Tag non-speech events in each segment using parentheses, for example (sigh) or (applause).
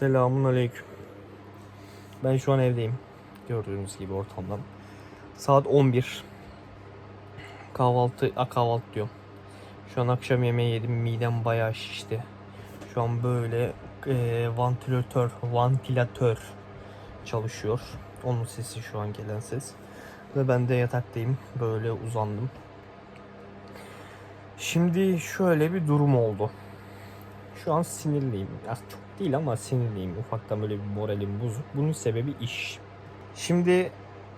Selamun aleyküm. Ben şu an evdeyim. Gördüğünüz gibi ortamdan. Saat 11. Kahvaltı, a kahvaltı diyorum. Şu an akşam yemeği yedim. Midem bayağı şişti. Şu an böyle e, vantilatör, vantilatör çalışıyor. Onun sesi şu an gelen ses. Ve ben de yataktayım. Böyle uzandım. Şimdi şöyle bir durum oldu. Şu an sinirliyim. Ya çok değil ama sinirliyim. Ufaktan böyle bir moralim bozuk. Bunun sebebi iş. Şimdi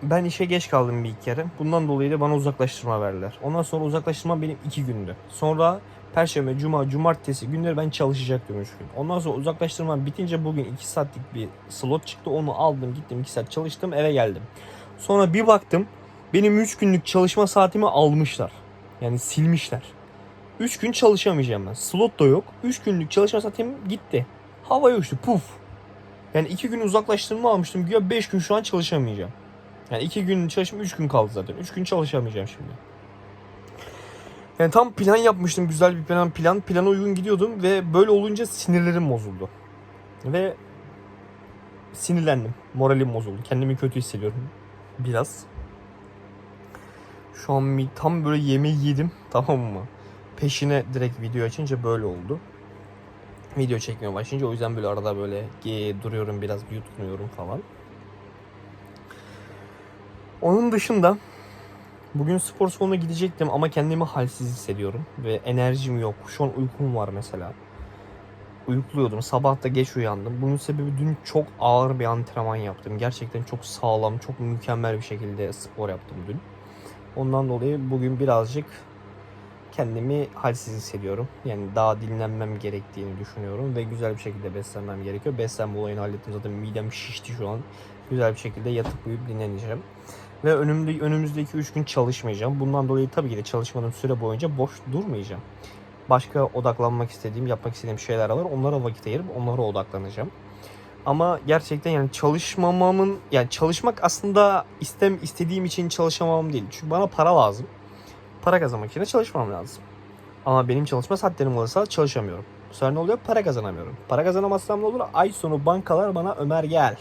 ben işe geç kaldım bir kere. Bundan dolayı da bana uzaklaştırma verdiler. Ondan sonra uzaklaştırma benim iki gündü. Sonra Perşembe, Cuma, Cumartesi günleri ben çalışacaktım üç gün. Ondan sonra uzaklaştırma bitince bugün iki saatlik bir slot çıktı. Onu aldım gittim iki saat çalıştım eve geldim. Sonra bir baktım benim üç günlük çalışma saatimi almışlar. Yani silmişler. 3 gün çalışamayacağım ben. Slot da yok. 3 günlük çalışma saatim gitti. Havaya uçtu. Puf. Yani 2 gün uzaklaştırma almıştım. Güya 5 gün şu an çalışamayacağım. Yani 2 gün çalıştım 3 gün kaldı zaten. 3 gün çalışamayacağım şimdi. Yani tam plan yapmıştım. Güzel bir plan. Plan plana uygun gidiyordum ve böyle olunca sinirlerim bozuldu. Ve sinirlendim. Moralim bozuldu. Kendimi kötü hissediyorum. Biraz. Şu an tam böyle yemeği yedim. (laughs) Tamam mı? Peşine direkt video açınca böyle oldu. Video çekmeye başlayınca o yüzden böyle arada böyle duruyorum biraz bir yutkunuyorum falan. Onun dışında bugün spor salonuna gidecektim ama kendimi halsiz hissediyorum ve enerjim yok. Şu an uykum var mesela. Uyukluyordum. Sabah da geç uyandım. Bunun sebebi dün çok ağır bir antrenman yaptım. Gerçekten çok sağlam, çok mükemmel bir şekilde spor yaptım dün. Ondan dolayı bugün birazcık kendimi halsiz hissediyorum. Yani daha dinlenmem gerektiğini düşünüyorum ve güzel bir şekilde beslenmem gerekiyor. Beslenme olayını hallettim zaten midem şişti şu an. Güzel bir şekilde yatıp uyuyup dinleneceğim. Ve önümde, önümüzdeki 3 gün çalışmayacağım. Bundan dolayı tabii ki de çalışmadığım süre boyunca boş durmayacağım. Başka odaklanmak istediğim, yapmak istediğim şeyler var. Onlara vakit ayırıp onlara odaklanacağım. Ama gerçekten yani çalışmamamın yani çalışmak aslında istem istediğim için çalışamam değil. Çünkü bana para lazım para kazanmak için çalışmam lazım. Ama benim çalışma saatlerim olursa çalışamıyorum. Bu sefer ne oluyor? Para kazanamıyorum. Para kazanamazsam ne olur? Ay sonu bankalar bana Ömer gel.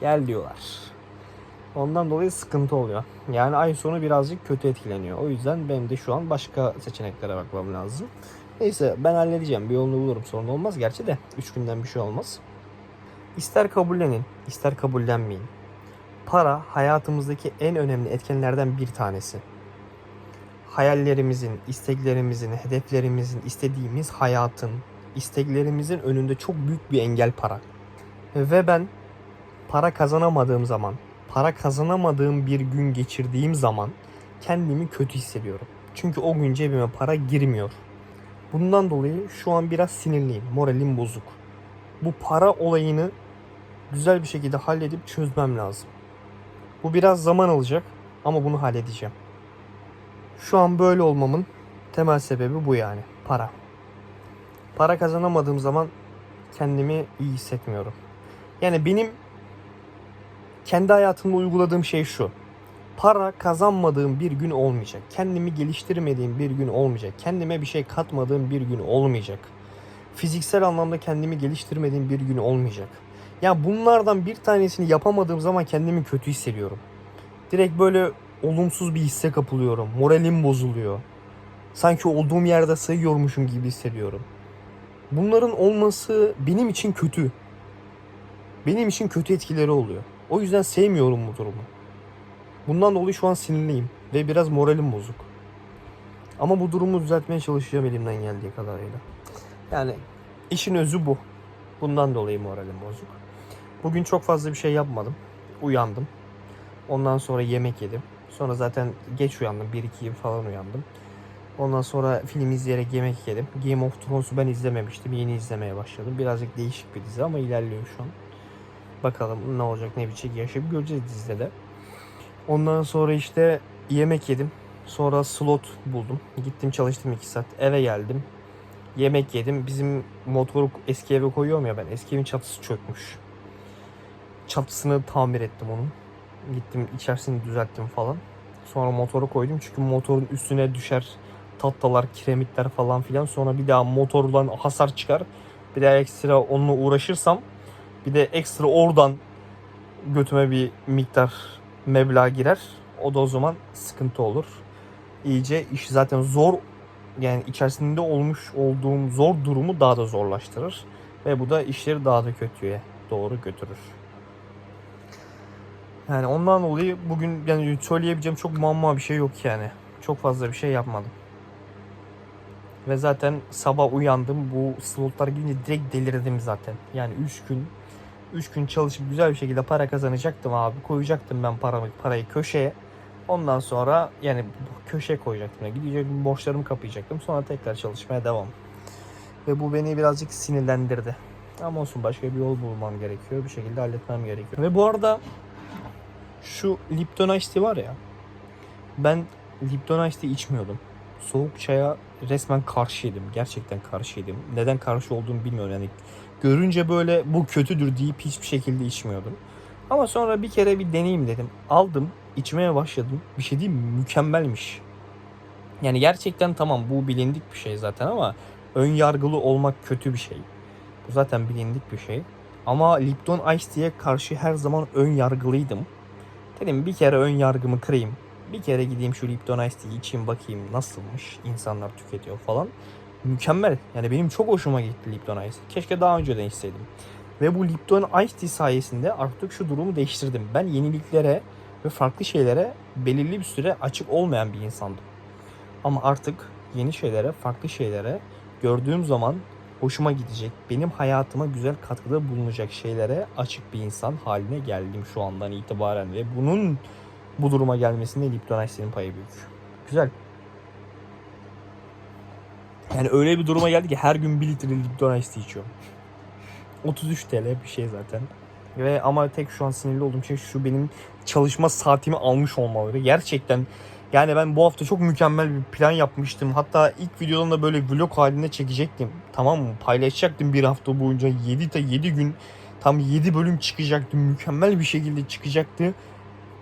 Gel diyorlar. Ondan dolayı sıkıntı oluyor. Yani ay sonu birazcık kötü etkileniyor. O yüzden benim de şu an başka seçeneklere bakmam lazım. Neyse ben halledeceğim. Bir yolunu bulurum. Sorun olmaz gerçi de. 3 günden bir şey olmaz. İster kabullenin, ister kabullenmeyin. Para hayatımızdaki en önemli etkenlerden bir tanesi hayallerimizin, isteklerimizin, hedeflerimizin, istediğimiz hayatın, isteklerimizin önünde çok büyük bir engel para. Ve ben para kazanamadığım zaman, para kazanamadığım bir gün geçirdiğim zaman kendimi kötü hissediyorum. Çünkü o gün cebime para girmiyor. Bundan dolayı şu an biraz sinirliyim, moralim bozuk. Bu para olayını güzel bir şekilde halledip çözmem lazım. Bu biraz zaman alacak ama bunu halledeceğim. Şu an böyle olmamın temel sebebi bu yani. Para. Para kazanamadığım zaman kendimi iyi hissetmiyorum. Yani benim kendi hayatımda uyguladığım şey şu. Para kazanmadığım bir gün olmayacak. Kendimi geliştirmediğim bir gün olmayacak. Kendime bir şey katmadığım bir gün olmayacak. Fiziksel anlamda kendimi geliştirmediğim bir gün olmayacak. Ya bunlardan bir tanesini yapamadığım zaman kendimi kötü hissediyorum. Direkt böyle olumsuz bir hisse kapılıyorum. Moralim bozuluyor. Sanki olduğum yerde sayıyormuşum gibi hissediyorum. Bunların olması benim için kötü. Benim için kötü etkileri oluyor. O yüzden sevmiyorum bu durumu. Bundan dolayı şu an sinirliyim ve biraz moralim bozuk. Ama bu durumu düzeltmeye çalışacağım elimden geldiği kadarıyla. Yani işin özü bu. Bundan dolayı moralim bozuk. Bugün çok fazla bir şey yapmadım. Uyandım. Ondan sonra yemek yedim. Sonra zaten geç uyandım. 1-2 gibi falan uyandım. Ondan sonra film izleyerek yemek yedim. Game of Thrones'u ben izlememiştim. Yeni izlemeye başladım. Birazcık değişik bir dizi ama ilerliyor şu an. Bakalım ne olacak ne bitecek yaşayıp göreceğiz dizide de. Ondan sonra işte yemek yedim. Sonra slot buldum. Gittim çalıştım 2 saat. Eve geldim. Yemek yedim. Bizim motoru eski eve koyuyorum ya ben. Eski evin çatısı çökmüş. Çatısını tamir ettim onun. Gittim içerisini düzelttim falan. Sonra motoru koydum çünkü motorun üstüne düşer tahtalar, kiremitler falan filan. Sonra bir daha motordan hasar çıkar. Bir daha ekstra onunla uğraşırsam Bir de ekstra oradan götüme bir miktar meblağ girer. O da o zaman sıkıntı olur. İyice iş zaten zor yani içerisinde olmuş olduğum zor durumu daha da zorlaştırır. Ve bu da işleri daha da kötüye doğru götürür. Yani ondan dolayı bugün yani söyleyebileceğim çok muamma bir şey yok yani. Çok fazla bir şey yapmadım. Ve zaten sabah uyandım. Bu slotlar gelince direkt delirdim zaten. Yani 3 gün 3 gün çalışıp güzel bir şekilde para kazanacaktım abi. Koyacaktım ben paramı, parayı köşeye. Ondan sonra yani köşeye koyacaktım. Yani gidecektim borçlarımı kapayacaktım. Sonra tekrar çalışmaya devam. Ve bu beni birazcık sinirlendirdi. Ama olsun başka bir yol bulmam gerekiyor. Bir şekilde halletmem gerekiyor. Ve bu arada şu Lipton Ice var ya. Ben Lipton Ice içmiyordum. Soğuk çaya resmen karşıydım. Gerçekten karşıydım. Neden karşı olduğumu bilmiyorum. Yani görünce böyle bu kötüdür deyip hiçbir şekilde içmiyordum. Ama sonra bir kere bir deneyim dedim. Aldım, içmeye başladım. Bir şey mi? Mükemmelmiş. Yani gerçekten tamam bu bilindik bir şey zaten ama ön yargılı olmak kötü bir şey. Bu zaten bilindik bir şey. Ama Lipton Ice Tea'ye karşı her zaman ön yargılıydım. Dedim bir kere ön yargımı kırayım. Bir kere gideyim şu Lipton Ice Tea'yi içeyim bakayım nasılmış insanlar tüketiyor falan. Mükemmel. Yani benim çok hoşuma gitti Lipton Ice. Keşke daha önceden içseydim. Ve bu Lipton Ice Tea sayesinde artık şu durumu değiştirdim. Ben yeniliklere ve farklı şeylere belirli bir süre açık olmayan bir insandım. Ama artık yeni şeylere, farklı şeylere gördüğüm zaman hoşuma gidecek, benim hayatıma güzel katkıda bulunacak şeylere açık bir insan haline geldim şu andan itibaren ve bunun bu duruma gelmesinde Lipton payı büyük. Güzel. Yani öyle bir duruma geldi ki her gün 1 litre Lipton Ice içiyorum. 33 TL bir şey zaten. Ve ama tek şu an sinirli olduğum şey şu benim çalışma saatimi almış olmaları. Gerçekten yani ben bu hafta çok mükemmel bir plan yapmıştım. Hatta ilk videodan da böyle vlog halinde çekecektim. Tamam mı? Paylaşacaktım bir hafta boyunca 7 ta 7 gün tam 7 bölüm çıkacaktı. Mükemmel bir şekilde çıkacaktı.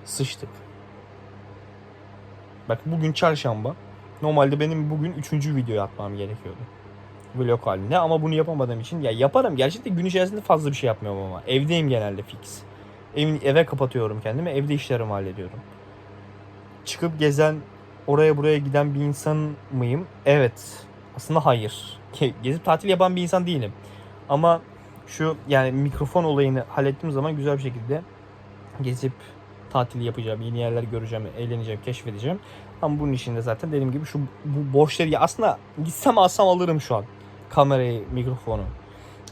Sıçtık. Bak bugün çarşamba. Normalde benim bugün 3. video atmam gerekiyordu. Vlog halinde ama bunu yapamadığım için ya yaparım. Gerçekten gün içerisinde fazla bir şey yapmıyorum ama. Evdeyim genelde fix. Evin, eve kapatıyorum kendimi. Evde işlerimi hallediyorum. Çıkıp gezen, oraya buraya giden bir insan mıyım? Evet. Aslında hayır. Ge- Gezip tatil yapan bir insan değilim. Ama şu yani mikrofon olayını hallettiğim zaman güzel bir şekilde gezip tatil yapacağım, yeni yerler göreceğim, eğleneceğim, keşfedeceğim. Ama bunun için de zaten dediğim gibi şu bu borçları aslında gitsem alsam alırım şu an kamerayı, mikrofonu.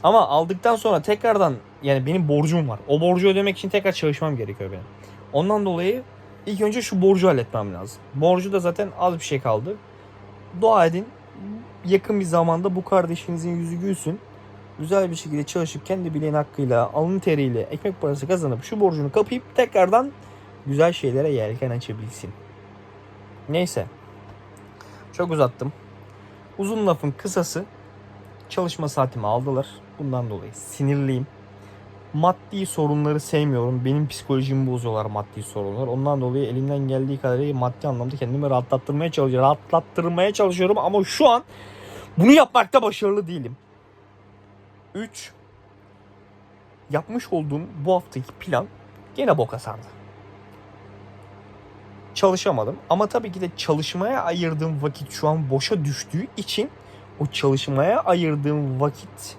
Ama aldıktan sonra tekrardan yani benim borcum var. O borcu ödemek için tekrar çalışmam gerekiyor benim. Ondan dolayı ilk önce şu borcu halletmem lazım. Borcu da zaten az bir şey kaldı. Dua edin. Yakın bir zamanda bu kardeşinizin yüzü gülsün. Güzel bir şekilde çalışıp kendi bileğin hakkıyla, alın teriyle ekmek parası kazanıp şu borcunu kapayıp tekrardan güzel şeylere yelken açabilsin. Neyse. Çok uzattım. Uzun lafın kısası çalışma saatimi aldılar. Bundan dolayı sinirliyim. Maddi sorunları sevmiyorum. Benim psikolojimi bozuyorlar maddi sorunlar. Ondan dolayı elimden geldiği kadarıyla maddi anlamda kendimi rahatlattırmaya çalışıyorum. Rahatlattırmaya çalışıyorum ama şu an bunu yapmakta başarılı değilim. 3 Yapmış olduğum bu haftaki plan gene boka sardı çalışamadım. Ama tabii ki de çalışmaya ayırdığım vakit şu an boşa düştüğü için o çalışmaya ayırdığım vakit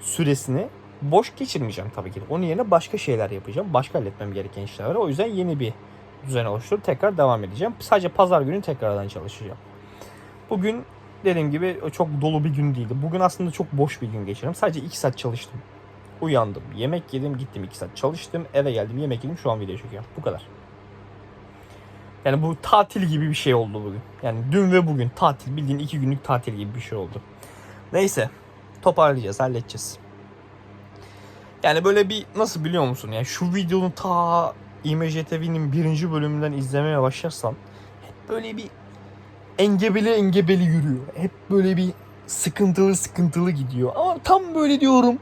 süresini boş geçirmeyeceğim tabii ki. Onun yerine başka şeyler yapacağım. Başka halletmem gereken işler var. O yüzden yeni bir düzen oluşturup tekrar devam edeceğim. Sadece pazar günü tekrardan çalışacağım. Bugün dediğim gibi çok dolu bir gün değildi. Bugün aslında çok boş bir gün geçirdim. Sadece 2 saat çalıştım. Uyandım, yemek yedim, gittim 2 saat çalıştım, eve geldim, yemek yedim, şu an video çekiyorum. Bu kadar. Yani bu tatil gibi bir şey oldu bugün. Yani dün ve bugün tatil bildiğin iki günlük tatil gibi bir şey oldu. Neyse toparlayacağız halledeceğiz. Yani böyle bir nasıl biliyor musun? Yani şu videonun ta IMCTV'nin birinci bölümünden izlemeye başlarsan hep böyle bir engebeli engebeli yürüyor. Hep böyle bir sıkıntılı sıkıntılı gidiyor. Ama tam böyle diyorum.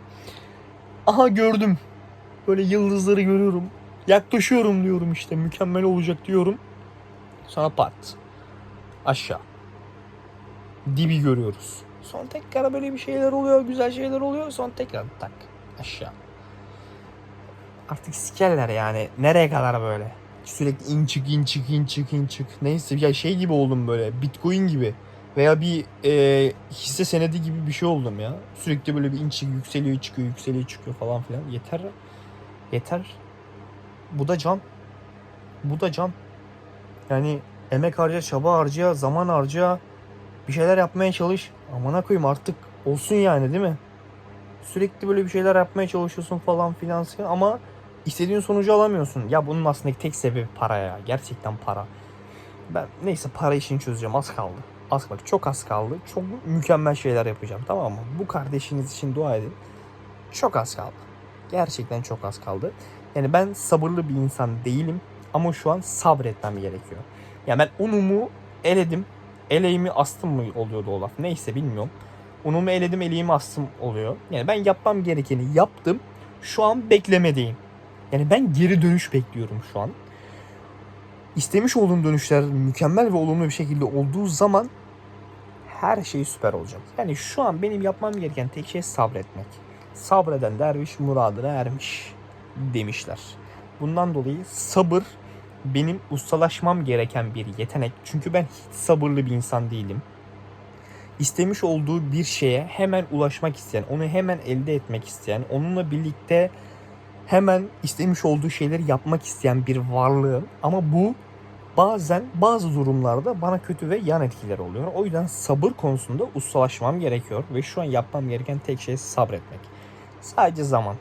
Aha gördüm. Böyle yıldızları görüyorum. Yaklaşıyorum diyorum işte mükemmel olacak diyorum. Sonra pat. Aşağı. Dibi görüyoruz. Sonra tekrar böyle bir şeyler oluyor. Güzel şeyler oluyor. Sonra tekrar tak. Aşağı. Artık sikerler yani. Nereye kadar böyle? Sürekli in çık in çık in çık in çık. Neyse ya şey gibi oldum böyle. Bitcoin gibi. Veya bir e, hisse senedi gibi bir şey oldum ya. Sürekli böyle bir in çık yükseliyor çıkıyor yükseliyor çıkıyor falan filan. Yeter. Yeter. Bu da can. Bu da can. Yani emek harca, çaba harca, zaman harca. Bir şeyler yapmaya çalış. Amına koyayım artık olsun yani değil mi? Sürekli böyle bir şeyler yapmaya çalışıyorsun falan filan ama istediğin sonucu alamıyorsun. Ya bunun aslında tek sebebi para ya. Gerçekten para. Ben neyse para işini çözeceğim. Az kaldı. Az bak çok az kaldı. Çok mükemmel şeyler yapacağım tamam mı? Bu kardeşiniz için dua edin. Çok az kaldı. Gerçekten çok az kaldı. Yani ben sabırlı bir insan değilim ama şu an sabretmem gerekiyor. Yani ben unumu eledim. Eleğimi astım mı oluyordu o laf? Neyse bilmiyorum. Unumu eledim, eleğimi astım oluyor. Yani ben yapmam gerekeni yaptım. Şu an beklemedeyim. Yani ben geri dönüş bekliyorum şu an. İstemiş olduğum dönüşler mükemmel ve olumlu bir şekilde olduğu zaman her şey süper olacak. Yani şu an benim yapmam gereken tek şey sabretmek. Sabreden derviş muradına ermiş demişler. Bundan dolayı sabır benim ustalaşmam gereken bir yetenek. Çünkü ben hiç sabırlı bir insan değilim. İstemiş olduğu bir şeye hemen ulaşmak isteyen, onu hemen elde etmek isteyen, onunla birlikte hemen istemiş olduğu şeyleri yapmak isteyen bir varlığım. Ama bu bazen bazı durumlarda bana kötü ve yan etkiler oluyor. O yüzden sabır konusunda ustalaşmam gerekiyor ve şu an yapmam gereken tek şey sabretmek. Sadece zaman.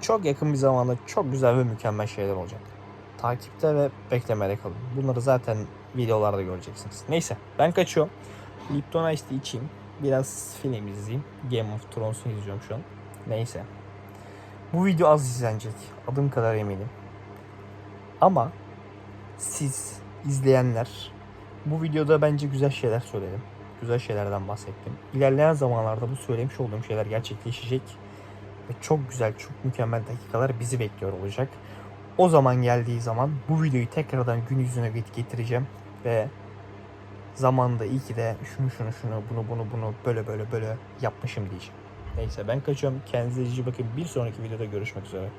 Çok yakın bir zamanda çok güzel ve mükemmel şeyler olacak. Takipte ve beklemede kalın. Bunları zaten videolarda göreceksiniz. Neyse ben kaçıyorum. Lipton Ice Tea içeyim. Biraz film izleyeyim. Game of Thrones'u izliyorum şu an. Neyse. Bu video az izlenecek. Adım kadar eminim. Ama siz izleyenler bu videoda bence güzel şeyler söyledim. Güzel şeylerden bahsettim. İlerleyen zamanlarda bu söylemiş olduğum şeyler gerçekleşecek. Ve çok güzel, çok mükemmel dakikalar bizi bekliyor olacak. O zaman geldiği zaman bu videoyu tekrardan gün yüzüne getireceğim. Ve zamanında iyi ki de şunu şunu şunu bunu bunu bunu böyle böyle böyle yapmışım diyeceğim. Neyse ben kaçıyorum. Kendinize iyi bakın. Bir sonraki videoda görüşmek üzere.